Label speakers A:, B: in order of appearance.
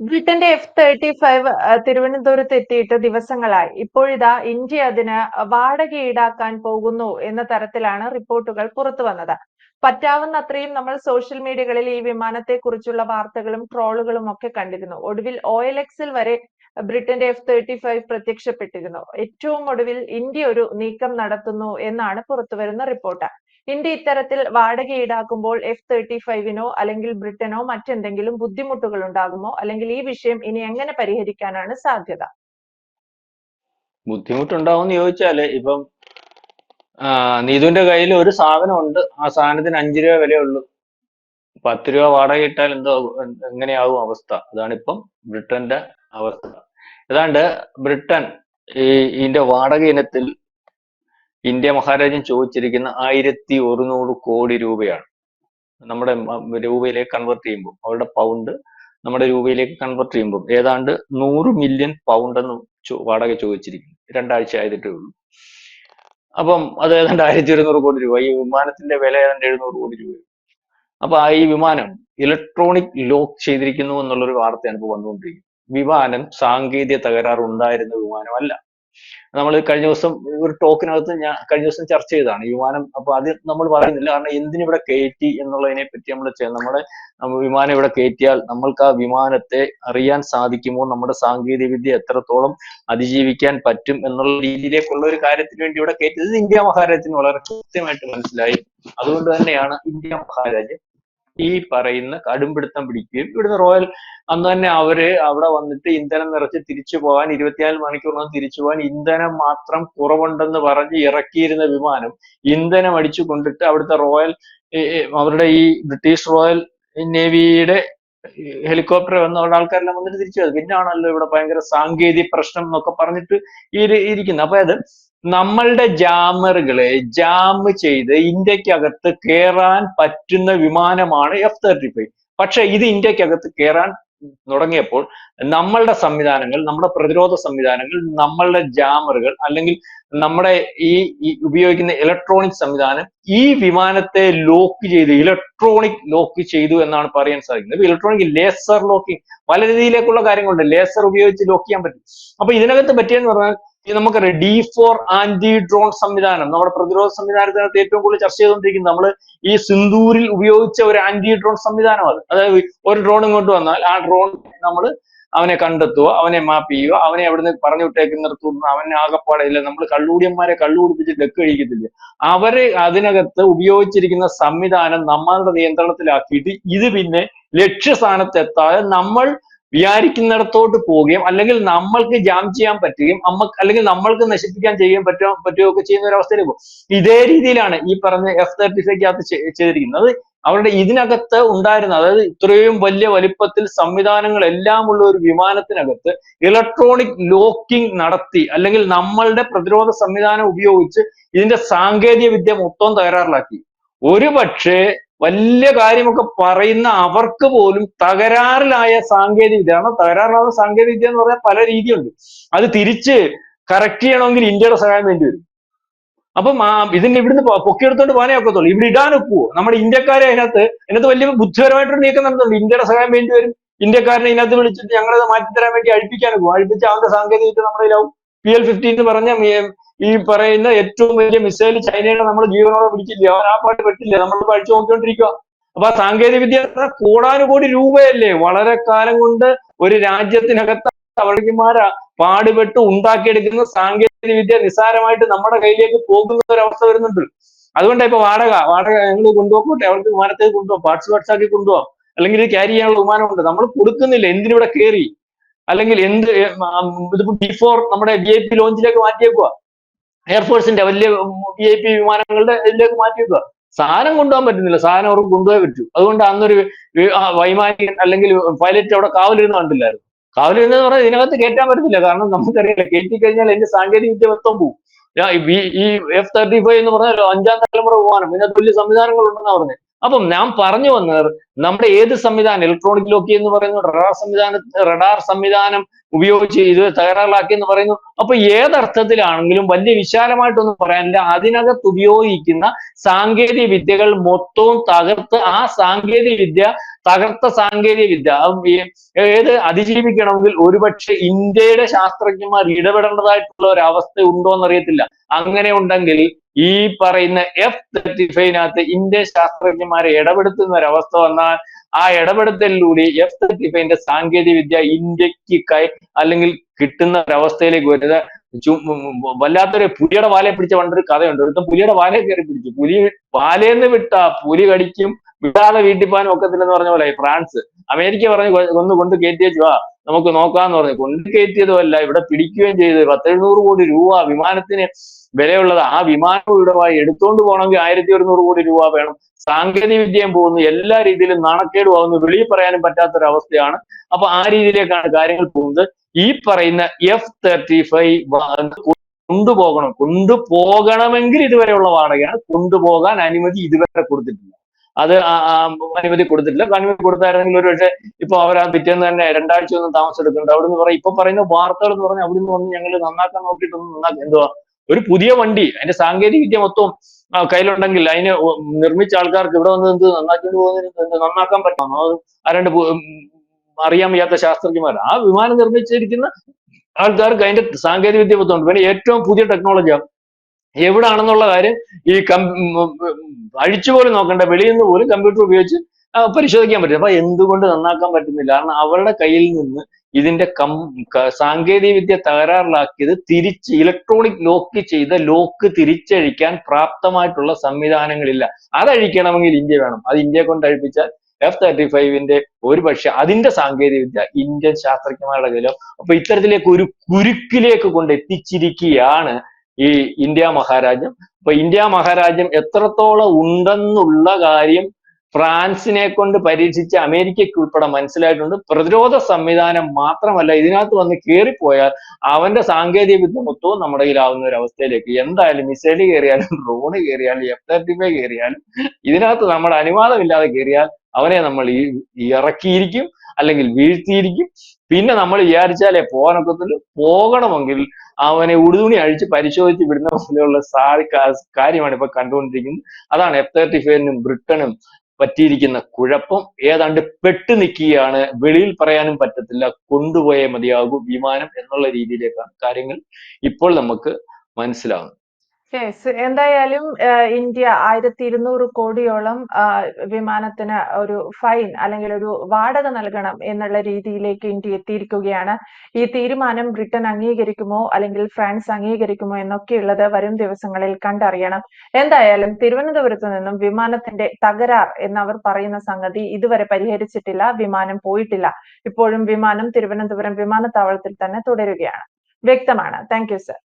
A: ബ്രിട്ടന്റെ F thirty five തിരുവനന്തപുരത്ത് എത്തിയിട്ട് ദിവസങ്ങളായി. ഇപ്പോഴിതാ ഇന്ത്യ അതിന് വാടക ഈടാക്കാൻ പോകുന്നു എന്ന തരത്തിലാണ് റിപ്പോർട്ടുകൾ പുറത്തുവന്നത് പറ്റാവുന്ന പറ്റാവുന്നത്രയും നമ്മൾ സോഷ്യൽ മീഡിയകളിൽ ഈ വിമാനത്തെ കുറിച്ചുള്ള വാർത്തകളും ട്രോളുകളും ഒക്കെ കണ്ടിരുന്നു. ഒടുവിൽ ഒ എൽ എക്സിൽ വരെ ബ്രിട്ടന്റെ എഫ് തേർട്ടി ഫൈവ് പ്രത്യക്ഷപ്പെട്ടിരുന്നു. ഏറ്റവും ഒടുവിൽ ഇന്ത്യ ഒരു നീക്കം നടത്തുന്നു എന്നാണ് പുറത്തുവരുന്ന റിപ്പോർട്ട്. ഇന്ത്യ ഇത്തരത്തിൽ വാടക ഈടാക്കുമ്പോൾ എഫ് തേർട്ടി ഫൈവിനോ അല്ലെങ്കിൽ ബ്രിട്ടനോ മറ്റെന്തെങ്കിലും ബുദ്ധിമുട്ടുകൾ ഉണ്ടാകുമോ? അല്ലെങ്കിൽ ഈ വിഷയം ഇനി എങ്ങനെ പരിഹരിക്കാനാണ് സാധ്യത?
B: ബുദ്ധിമുട്ടുണ്ടാവും ചോദിച്ചാൽ ഇപ്പം നീതുവിന്റെ കയ്യിൽ ഒരു സാധനം ഉണ്ട് ആ സാധനത്തിന് അഞ്ചു രൂപ വിലയുള്ളൂ. പത്ത് രൂപ വാടക ഇട്ടാൽ എന്തോ എങ്ങനെയാവും അവസ്ഥ? അതാണ് ഇപ്പം ബ്രിട്ടന്റെ അവസ്ഥ. ഏതാണ്ട് ബ്രിട്ടൻ ഈ ഇതിന്റെ വാടക ഇനത്തിൽ ഇന്ത്യ മഹാരാജ്യം ചോദിച്ചിരിക്കുന്ന ആയിരത്തി ഒരുന്നൂറ് കോടി രൂപയാണ്. നമ്മുടെ രൂപയിലേക്ക് കൺവേർട്ട് ചെയ്യുമ്പോൾ അവരുടെ പൗണ്ട് നമ്മുടെ രൂപയിലേക്ക് കൺവേർട്ട് ചെയ്യുമ്പോൾ ഏതാണ്ട് നൂറ് മില്യൺ പൗണ്ട് എന്ന് വാടക ചോദിച്ചിരിക്കുന്നു. രണ്ടാഴ്ച ആയതിട്ടേ ഉള്ളൂ. അപ്പം അത് ഏതാണ്ട് ആയിരത്തി ഒരുന്നൂറ് കോടി രൂപ. ഈ വിമാനത്തിന്റെ വില ഏതാണ്ട് എഴുന്നൂറ് കോടി രൂപ അപ്പൊ ഈ വിമാനം ഇലക്ട്രോണിക് ലോക്ക് ചെയ്തിരിക്കുന്നു എന്നുള്ളൊരു വാർത്തയാണ് ഇപ്പോൾ വന്നുകൊണ്ടിരിക്കുന്നത്. വിമാനം സാങ്കേതിക തകരാറുണ്ടായിരുന്ന വിമാനമല്ല. നമ്മൾ കഴിഞ്ഞ ദിവസം ഒരു ടോക്കിനകത്ത് ഞാൻ കഴിഞ്ഞ ദിവസം ചർച്ച ചെയ്തതാണ് വിമാനം. അപ്പൊ അത് നമ്മൾ പറയുന്നില്ല. കാരണം എന്തിനിവിടെ കയറ്റി എന്നുള്ളതിനെ പറ്റി നമ്മൾ നമ്മുടെ നമ്മ വിമാനം ഇവിടെ കയറ്റിയാൽ നമ്മൾക്ക് ആ വിമാനത്തെ അറിയാൻ സാധിക്കുമോ? നമ്മുടെ സാങ്കേതിക വിദ്യ എത്രത്തോളം അതിജീവിക്കാൻ പറ്റും എന്നുള്ള രീതിയിലേക്കുള്ള ഒരു കാര്യത്തിന് വേണ്ടി ഇവിടെ കയറ്റിയത് ഇന്ത്യ മഹാരാജ്യത്തിന് വളരെ കൃത്യമായിട്ട് മനസ്സിലായി. അതുകൊണ്ട് തന്നെയാണ് ഇന്ത്യ മഹാരാജ്യം ഈ പറയുന്ന കടുംപിടുത്തം പിടിക്കുകയും ഇവിടുന്ന് റോയൽ അന്ന് തന്നെ അവർ അവിടെ വന്നിട്ട് ഇന്ധനം നിറച്ച് തിരിച്ചു പോകാൻ ഇരുപത്തിനാല് മണിക്കൂറിനകം തിരിച്ചു പോകാൻ ഇന്ധനം മാത്രം കുറവുണ്ടെന്ന് പറഞ്ഞ് ഇറക്കിയിരുന്ന വിമാനം ഇന്ധനം അടിച്ചു കൊണ്ടിട്ട് അവിടുത്തെ റോയൽ അവരുടെ ഈ ബ്രിട്ടീഷ് റോയൽ നേവിയുടെ ഹെലികോപ്റ്റർ വന്ന അവിടെ ആൾക്കാരെല്ലാം വന്നിട്ട് തിരിച്ചു പോയത് പിന്നാണല്ലോ ഇവിടെ ഭയങ്കര സാങ്കേതിക പ്രശ്നം എന്നൊക്കെ പറഞ്ഞിട്ട് ഇരി- ഇരിക്കുന്നത് അപ്പൊ അത് നമ്മളുടെ ജാമറുകളെ ജാം ചെയ്ത് ഇന്ത്യക്കകത്ത് കയറാൻ പറ്റുന്ന വിമാനമാണ് എഫ് തേർട്ടി ഫൈവ് പക്ഷെ ഇത് ഇന്ത്യക്കകത്ത് കയറാൻ തുടങ്ങിയപ്പോൾ നമ്മളുടെ സംവിധാനങ്ങൾ നമ്മുടെ പ്രതിരോധ സംവിധാനങ്ങൾ നമ്മളുടെ ജാമറുകൾ അല്ലെങ്കിൽ നമ്മുടെ ഈ ഉപയോഗിക്കുന്ന ഇലക്ട്രോണിക് സംവിധാനം ഈ വിമാനത്തെ ലോക്ക് ചെയ്ത് ഇലക്ട്രോണിക് ലോക്ക് ചെയ്തു എന്നാണ് പറയാൻ സാധിക്കുന്നത്. ഇലക്ട്രോണിക് ലേസർ ലോക്കിംഗ് പല രീതിയിലേക്കുള്ള കാര്യങ്ങളുണ്ട്. ലേസർ ഉപയോഗിച്ച് ലോക്ക് ചെയ്യാൻ പറ്റും. അപ്പൊ ഇതിനകത്ത് പറ്റിയെന്ന് പറഞ്ഞാൽ ഈ നമുക്കറിയാം ഡി ഫോർ ആന്റി ഡ്രോൺ സംവിധാനം. നമ്മുടെ പ്രതിരോധ സംവിധാനത്തിനകത്ത് ഏറ്റവും കൂടുതൽ ചർച്ച ചെയ്തുകൊണ്ടിരിക്കുന്നത് നമ്മൾ ഈ സിന്ദൂരിൽ ഉപയോഗിച്ച ഒരു ആന്റി ഡ്രോൺ സംവിധാനം അത്. അതായത് ഒരു ഡ്രോൺ ഇങ്ങോട്ട് വന്നാൽ ആ ഡ്രോൺ നമ്മൾ അവനെ കണ്ടെത്തുക അവനെ മാപ്പ് ചെയ്യുക അവനെ അവിടുന്ന് പറഞ്ഞു വിട്ടേക്ക് നിർത്തുന്ന അവനെ ആകപ്പാടില്ല നമ്മൾ കള്ളൂടിയന്മാരെ കള്ളു കുടിപ്പിച്ച് ഡെക്ക് കഴിക്കത്തില്ല. അവർ അതിനകത്ത് ഉപയോഗിച്ചിരിക്കുന്ന സംവിധാനം നമ്മളുടെ നിയന്ത്രണത്തിലാക്കിയിട്ട് ഇത് പിന്നെ ലക്ഷ്യസ്ഥാനത്തെത്താതെ നമ്മൾ വിചാരിക്കുന്നിടത്തോട്ട് പോവുകയും അല്ലെങ്കിൽ നമ്മൾക്ക് ജാം ചെയ്യാൻ പറ്റുകയും നമ്മക്ക് അല്ലെങ്കിൽ നമ്മൾക്ക് നശിപ്പിക്കാൻ ചെയ്യാൻ പറ്റുക പറ്റുകയൊക്കെ ചെയ്യുന്ന ഒരു അവസ്ഥയിലേക്ക് പോകും. ഇതേ രീതിയിലാണ് ഈ പറഞ്ഞ എഫ് തേർട്ടി ഫൈവ്ക്കകത്ത് ചെയ്തിരിക്കുന്നത്. അവരുടെ ഇതിനകത്ത് ഉണ്ടായിരുന്ന അതായത് ഇത്രയും വലിയ വലിപ്പത്തിൽ സംവിധാനങ്ങൾ എല്ലാം ഉള്ള ഒരു വിമാനത്തിനകത്ത് ഇലക്ട്രോണിക് ലോക്കിംഗ് നടത്തി അല്ലെങ്കിൽ നമ്മളുടെ പ്രതിരോധ സംവിധാനം ഉപയോഗിച്ച് ഇതിന്റെ സാങ്കേതിക വിദ്യ മൊത്തം തകരാറിലാക്കി. ഒരു പക്ഷേ വലിയ കാര്യമൊക്കെ പറയുന്ന അവർക്ക് പോലും തകരാറിലായ സാങ്കേതിക വിദ്യ കാരണം തകരാറിലാവുന്ന സാങ്കേതിക വിദ്യ എന്ന് പറഞ്ഞാൽ പല രീതിയുണ്ട്. അത് തിരിച്ച് കറക്റ്റ് ചെയ്യണമെങ്കിൽ ഇന്ത്യയുടെ സഹായം വേണ്ടി വരും. അപ്പം ഇതിന് ഇവിടുന്ന് പൊക്കി പൊക്കിയെടുത്തോണ്ട് പോകാനേ ഒക്കത്തുള്ളൂ. ഇവിടെ ഇടാൻ ഒക്കുവോ നമ്മുടെ ഇന്ത്യക്കാരെ അതിനകത്ത് അതിനകത്ത് വലിയ ബുദ്ധിപരമായിട്ടൊരു നീക്കം നടത്തുന്നുണ്ട് ഇന്ത്യയുടെ സഹായം വേണ്ടി വരും. ഇന്ത്യക്കാരനെ ഇതിനകത്ത് വിളിച്ചിട്ട് ഞങ്ങളത് മാറ്റിത്തരാൻ വേണ്ടി അഴിപ്പിക്കാൻ പോകും അഴിപ്പിച്ച് അവന്റെ സാങ്കേതിക വിദ്യ നമ്മുടെ പി എൽ ഫിഫ്റ്റീൻ എന്ന് പറഞ്ഞ ഈ പറയുന്ന ഏറ്റവും വലിയ മിസൈൽ ചൈനയുടെ നമ്മൾ ജീവനോടെ പിടിച്ചില്ല? അവൻ ആ പാട്ട് പെട്ടില്ല? നമ്മൾ പഠിച്ചു നോക്കിക്കൊണ്ടിരിക്കുക അപ്പൊ സാങ്കേതിക വിദ്യ കോടാനുകോടി രൂപയല്ലേ? വളരെ കാലം കൊണ്ട് ഒരു രാജ്യത്തിനകത്ത് അവർക്കുമാരാ പാടുപെട്ട് ഉണ്ടാക്കിയെടുക്കുന്ന സാങ്കേതിക വിദ്യ നിസ്സാരമായിട്ട് നമ്മുടെ കയ്യിലേക്ക് പോകുന്ന ഒരു അവസ്ഥ വരുന്നുണ്ട്. അതുകൊണ്ടാണ് ഇപ്പൊ വാടക വാടക ഞങ്ങൾ കൊണ്ടുപോകട്ടെ അവർക്ക് വിമാനത്തേക്ക് കൊണ്ടുപോകാം പാർട്സ് പാർട്സ് ആക്കി കൊണ്ടുപോകാം അല്ലെങ്കിൽ ക്യാരി ചെയ്യാനുള്ള വിമാനമുണ്ട്. നമ്മൾ കൊടുക്കുന്നില്ല. എന്തിനിവിടെ കയറി അല്ലെങ്കിൽ എന്ത് ഇതിപ്പോ ബിഫോർ നമ്മുടെ വി ഐ പി ലോഞ്ചിലേക്ക് മാറ്റിയേക്കുക എയർഫോഴ്സിന്റെ വലിയ വി ഐ പി വിമാനങ്ങളുടെ ഇതിലേക്ക് മാറ്റിയേക്കുക സാധനം കൊണ്ടുപോകാൻ പറ്റുന്നില്ല. സാധനം അവർക്ക് കൊണ്ടുപോയേ പറ്റൂ അതുകൊണ്ട് അന്നൊരു വൈമാനികൻ അല്ലെങ്കിൽ പൈലറ്റ് അവിടെ കാവലിരുന്ന് കണ്ടില്ലായിരുന്നു. കാവലിരുന്ന് പറഞ്ഞാൽ ഇതിനകത്ത് കയറ്റാൻ പറ്റത്തില്ല. കാരണം നമുക്കറിയില്ല. കയറ്റി കഴിഞ്ഞാൽ അതിന്റെ സാങ്കേതിക വിദ്യ മൊത്തം പോകും ഈ എഫ് തേർട്ടി ഫൈവ് എന്ന് പറഞ്ഞാൽ അഞ്ചാം തലമുറ വിമാനം. ഇതിനകത്ത് വലിയ സംവിധാനങ്ങൾ ഉണ്ടെന്നാ പറഞ്ഞത്. അപ്പം ഞാൻ പറഞ്ഞു വന്നത് നമ്മുടെ ഏത് സംവിധാനം ഇലക്ട്രോണിക് ലോക്കി എന്ന് പറയുന്നു റഡാർ സംവിധാന റഡാർ സംവിധാനം ഉപയോഗിച്ച് ഇത് തയ്യാറാക്കി എന്ന് പറയുന്നു. അപ്പൊ ഏതർത്ഥത്തിലാണെങ്കിലും വലിയ വിശാലമായിട്ടൊന്നും പറയാനില്ല അതിനകത്ത് ഉപയോഗിക്കുന്ന സാങ്കേതിക വിദ്യകൾ മൊത്തവും തകർത്ത് ആ സാങ്കേതിക വിദ്യ തകർത്ത സാങ്കേതിക വിദ്യ. ഏത് അതിജീവിക്കണമെങ്കിൽ ഒരുപക്ഷെ ഇന്ത്യയുടെ ശാസ്ത്രജ്ഞന്മാർ ഇടപെടേണ്ടതായിട്ടുള്ള ഒരു അവസ്ഥ ഉണ്ടോ എന്നറിയത്തില്ല അങ്ങനെ ഉണ്ടെങ്കിൽ ഈ പറയുന്ന എഫ് തേർട്ടി ഫൈവിനകത്ത് ഇന്ത്യൻ ശാസ്ത്രജ്ഞന്മാരെ ഇടപെടുത്തുന്ന ഒരവസ്ഥ വന്നാൽ ആ ഇടപെടുത്തലിലൂടെ എഫ് തേർട്ടി ഫൈവിന്റെ സാങ്കേതിക വിദ്യ ഇന്ത്യയ്ക്ക് കൈ അല്ലെങ്കിൽ കിട്ടുന്ന ഒരവസ്ഥയിലേക്ക് വരുന്നത് വല്ലാത്തൊരു പുലിയുടെ വാലെ പിടിച്ച പണ്ടൊരു കഥയുണ്ട്. ഒരുത്തം പുലിയുടെ വാലെ കയറി പിടിച്ചു. പുലി വാലേന്ന് വിട്ട പുലി കടിക്കും വിടാതെ വീട്ടിൽ ഒക്കെ ഒക്കത്തില്ലെന്ന് പറഞ്ഞ പോലെ ഫ്രാൻസ്. അമേരിക്ക പറഞ്ഞു ഒന്ന് കൊണ്ട് കയറ്റിയേച്ചു ആ നമുക്ക് നോക്കാന്ന് പറഞ്ഞു. കൊണ്ട് കയറ്റിയതുമല്ല ഇവിടെ പിടിക്കുകയും ചെയ്ത്. പത്തെഴുന്നൂറ് കോടി രൂപ വിമാനത്തിന് വിലയുള്ളത് ആ വിമാനം ഇവിടെ എടുത്തുകൊണ്ട് പോകണമെങ്കിൽ ആയിരത്തി ഒരുന്നൂറ് കോടി രൂപ വേണം. സാങ്കേതിക വിദ്യയും പോകുന്നു. എല്ലാ രീതിയിലും നാണക്കേട് ആവുന്നു. വെളിയിൽ പറയാനും പറ്റാത്തൊരവസ്ഥയാണ്. അപ്പൊ ആ രീതിയിലേക്കാണ് കാര്യങ്ങൾ പോകുന്നത്. ഈ പറയുന്ന എഫ് തേർട്ടി ഫൈവ് കൊണ്ടുപോകണം. കൊണ്ടുപോകണമെങ്കിൽ ഇതുവരെയുള്ള വാടകയാണ്. കൊണ്ടുപോകാൻ അനുമതി ഇതുവരെ കൊടുത്തിട്ടില്ല. അത് അനുമതി കൊടുത്തിട്ടില്ല. അനുമതി കൊടുത്തായിരുന്നെങ്കിൽ ഒരു പക്ഷേ ഇപ്പൊ അവർ ആ പിറ്റേന്ന് തന്നെ രണ്ടാഴ്ച ഒന്നും താമസം എടുക്കുന്നുണ്ട് നിന്ന് പറയും ഇപ്പൊ പറയുന്ന വാർത്തകൾ എന്ന് പറഞ്ഞാൽ അവിടുന്ന് വന്ന് ഞങ്ങൾ നന്നാക്കാൻ നോക്കിയിട്ടൊന്നും നന്നാക്കി എന്തുവാ? ഒരു പുതിയ വണ്ടി അതിന്റെ സാങ്കേതിക വിദ്യ മൊത്തം കയ്യിലുണ്ടെങ്കിൽ അതിന് നിർമ്മിച്ച ആൾക്കാർക്ക് ഇവിടെ വന്ന് എന്ത് നന്നാക്കിട്ട് പോകുന്നതിന് നന്നാക്കാൻ പറ്റണം ആരണ്ട് അറിയാൻ വയ്യാത്ത ശാസ്ത്രജ്ഞന്മാർ ആ വിമാനം നിർമ്മിച്ചിരിക്കുന്ന ആൾക്കാർക്ക് അതിന്റെ സാങ്കേതിക വിദ്യ മൊത്തമുണ്ട് പിന്നെ ഏറ്റവും പുതിയ ടെക്നോളജിയാണ് എവിടാണെന്നുള്ള കാര്യം ഈ കം അഴിച്ചു പോലും നോക്കണ്ട. വെളിയിൽ നിന്ന് പോലും കമ്പ്യൂട്ടർ ഉപയോഗിച്ച് പരിശോധിക്കാൻ പറ്റും അപ്പൊ എന്തുകൊണ്ട് നന്നാക്കാൻ പറ്റുന്നില്ല? കാരണം അവരുടെ കയ്യിൽ നിന്ന് ഇതിന്റെ കം സാങ്കേതിക വിദ്യ തകരാറിലാക്കിയത് തിരിച്ച് ഇലക്ട്രോണിക് ലോക്ക് ചെയ്ത ലോക്ക് തിരിച്ചഴിക്കാൻ പ്രാപ്തമായിട്ടുള്ള സംവിധാനങ്ങളില്ല. അതഴിക്കണമെങ്കിൽ ഇന്ത്യ വേണം. അത് ഇന്ത്യയെ കൊണ്ട് അഴിപ്പിച്ചാൽ എഫ് തേർട്ടി ഫൈവിന്റെ ഒരു പക്ഷെ അതിന്റെ സാങ്കേതിക വിദ്യ ഇന്ത്യൻ ശാസ്ത്രജ്ഞന്മാരുടെ കയ്യിലോ അപ്പൊ ഇത്തരത്തിലേക്ക് ഒരു കുരുക്കിലേക്ക് കൊണ്ട് എത്തിച്ചിരിക്കുകയാണ് ഈ ഇന്ത്യ മഹാരാജ്യം. അപ്പൊ ഇന്ത്യ മഹാരാജ്യം എത്രത്തോളം ഉണ്ടെന്നുള്ള കാര്യം ഫ്രാൻസിനെ കൊണ്ട് പരീക്ഷിച്ച് അമേരിക്കയ്ക്ക് ഉൾപ്പെടെ മനസ്സിലായിട്ടുണ്ട്. പ്രതിരോധ സംവിധാനം മാത്രമല്ല ഇതിനകത്ത് വന്ന് കയറിപ്പോയാൽ അവന്റെ സാങ്കേതിക വിദ്യ മൊത്തവും നമ്മുടെ കയ്യിലാവുന്ന ഒരു അവസ്ഥയിലേക്ക്. എന്തായാലും മിസൈൽ കയറിയാലും ഡ്രോണ് കയറിയാലും എഫ് തേർട്ടി ഫൈവ് കയറിയാലും ഇതിനകത്ത് നമ്മുടെ അനുവാദമില്ലാതെ കയറിയാൽ അവനെ നമ്മൾ ഈ ഇറക്കിയിരിക്കും അല്ലെങ്കിൽ വീഴ്ത്തിയിരിക്കും. പിന്നെ നമ്മൾ വിചാരിച്ചാലേ പോകാനൊക്കത്തുള്ളൂ. പോകണമെങ്കിൽ അവനെ ഉടുതുണി അഴിച്ച് പരിശോധിച്ച് വിടുന്ന പോലെയുള്ള കാര്യമാണ് ഇപ്പൊ കണ്ടുകൊണ്ടിരിക്കുന്നത്. അതാണ് എഫ് തേർട്ടി ഫൈവിനും ബ്രിട്ടനും പറ്റിയിരിക്കുന്ന കുഴപ്പം ഏതാണ്ട് പെട്ടു നിൽക്കുകയാണ്. വെളിയിൽ പറയാനും പറ്റത്തില്ല. കൊണ്ടുപോയേ മതിയാകൂ. വിമാനം എന്നുള്ള രീതിയിലേക്കാണ് കാര്യങ്ങൾ ഇപ്പോൾ നമുക്ക് മനസ്സിലാവുന്നത്.
A: യെസ് എന്തായാലും ഇന്ത്യ ആയിരത്തി ഇരുന്നൂറ് കോടിയോളം ആഹ് വിമാനത്തിന് ഒരു ഫൈൻ അല്ലെങ്കിൽ ഒരു വാടക നൽകണം എന്നുള്ള രീതിയിലേക്ക് ഇന്ത്യ എത്തിയിരിക്കുകയാണ്. ഈ തീരുമാനം ബ്രിട്ടൻ അംഗീകരിക്കുമോ അല്ലെങ്കിൽ ഫ്രാൻസ് അംഗീകരിക്കുമോ എന്നൊക്കെയുള്ളത് വരും ദിവസങ്ങളിൽ കണ്ടറിയണം. എന്തായാലും തിരുവനന്തപുരത്ത് നിന്നും വിമാനത്തിന്റെ തകരാർ എന്നവർ പറയുന്ന സംഗതി ഇതുവരെ പരിഹരിച്ചിട്ടില്ല വിമാനം പോയിട്ടില്ല. ഇപ്പോഴും വിമാനം തിരുവനന്തപുരം വിമാനത്താവളത്തിൽ തന്നെ തുടരുകയാണ്. വ്യക്തമാണ്. Thank you sir